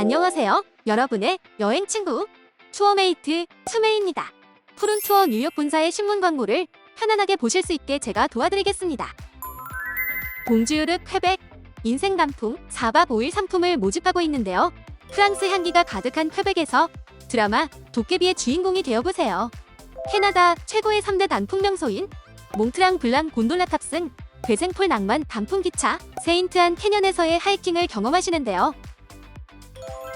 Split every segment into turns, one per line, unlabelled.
안녕하세요. 여러분의 여행 친구 투어메이트 투메입니다. 푸른 투어 뉴욕 본사의 신문 광고를 편안하게 보실 수 있게 제가 도와드리겠습니다. 봉주르 퀘벡 인생 단풍 4박 5일 상품을 모집하고 있는데요. 프랑스 향기가 가득한 퀘벡에서 드라마 도깨비의 주인공이 되어보세요. 캐나다 최고의 3대 단풍 명소인 몽트랑 블랑 곤돌라 탑승 괴생폴 낭만 단풍 기차 세인트안 캐년에서의 하이킹을 경험하시는데요.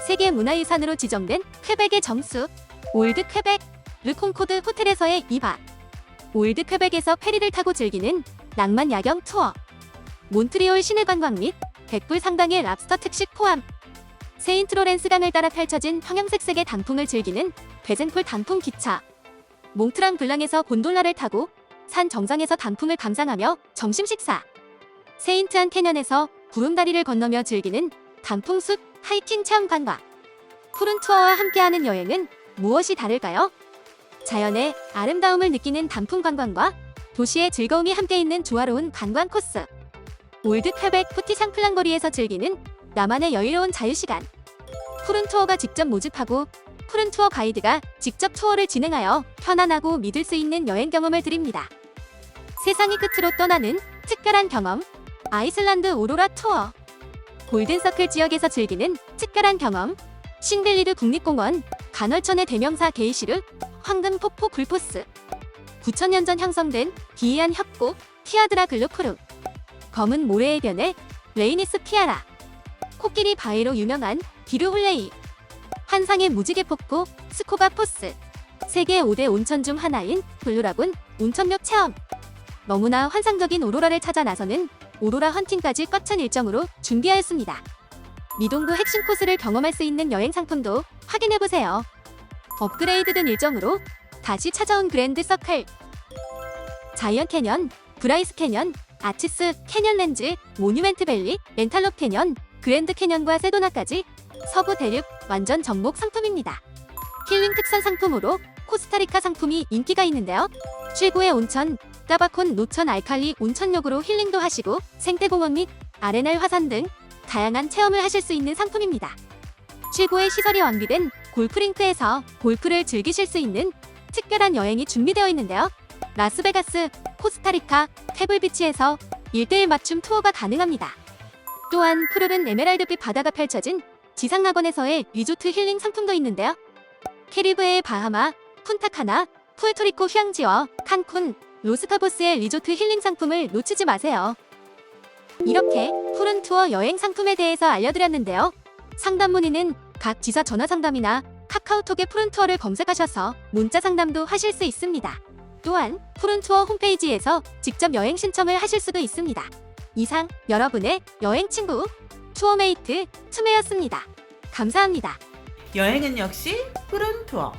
세계 문화유산으로 지정된 퀘벡의 정수 올드 퀘벡 르콩코드 호텔에서의 2박 올드 퀘벡에서 페리를 타고 즐기는 낭만 야경 투어. 몬트리올 시내 관광 및 100불 상당의 랍스터 특식 포함. 세인트로렌스 강을 따라 펼쳐진 형형색색의 단풍을 즐기는 베젠폴 단풍 기차. 몽트랑 블랑에서 곤돌라를 타고 산 정상에서 단풍을 감상하며 점심 식사. 세인트안 캐년에서 구름다리를 건너며 즐기는 단풍숲 하이킹 체험 관광 푸른 투어와 함께하는 여행은 무엇이 다를까요? 자연의 아름다움을 느끼는 단풍 관광과 도시의 즐거움이 함께 있는 조화로운 관광 코스 올드 퀘벡 푸티 상 플랑거리에서 즐기는 나만의 여유로운 자유시간 푸른 투어가 직접 모집하고 푸른 투어 가이드가 직접 투어를 진행하여 편안하고 믿을 수 있는 여행 경험을 드립니다. 세상이 끝으로 떠나는 특별한 경험 아이슬란드 오로라 투어 골든서클 지역에서 즐기는 특별한 경험 싱델리르 국립공원 간헐천의 대명사 게이시르 황금폭포 굴포스 9천년 전 형성된 기이한 협곡 티아드라 글로크루 검은 모래의 변에 레이니스 피아라 코끼리 바위로 유명한 비르훌레이 환상의 무지개 폭포 스코가 포스 세계 5대 온천 중 하나인 블루라군 온천욕 체험. 너무나 환상적인 오로라를 찾아 나서는 오로라 헌팅까지 꽉찬 일정으로 준비하였습니다. 미동구 핵심 코스를 경험할 수 있는 여행 상품도 확인해보세요. 업그레이드된 일정으로 다시 찾아온 그랜드 서클 자이언 캐년, 브라이스 캐년, 아치스 캐년 렌즈, 모뉴멘트 밸리, 렌탈롭 캐년, 그랜드 캐년과 세도나까지 서부 대륙 완전 정복 상품입니다. 힐링 특선 상품으로 코스타리카 상품이 인기가 있는데요. 최고의 온천, 까바콘 노천 알칼리 온천욕으로 힐링도 하시고 생태공원 및 아레날 화산 등 다양한 체험을 하실 수 있는 상품입니다. 최고의 시설이 완비된 골프링크에서 골프를 즐기실 수 있는 특별한 여행이 준비되어 있는데요. 라스베가스, 코스타리카, 페블비치에서 1대1 맞춤 투어가 가능합니다. 또한 푸르른 에메랄드빛 바다가 펼쳐진 지상낙원에서의 리조트 힐링 상품도 있는데요. 캐리브해의 바하마, 푼타카나, 푸에토리코 휴양지와 칸쿤, 로스카보스의 리조트 힐링 상품을 놓치지 마세요. 이렇게 푸른 투어 여행 상품에 대해서 알려드렸는데요. 상담 문의는 각 지사 전화 상담이나 카카오톡의 푸른 투어를 검색하셔서 문자 상담도 하실 수 있습니다. 또한 푸른 투어 홈페이지에서 직접 여행 신청을 하실 수도 있습니다. 이상 여러분의 여행 친구 투어메이트 투메였습니다. 감사합니다.
여행은 역시 푸른 투어.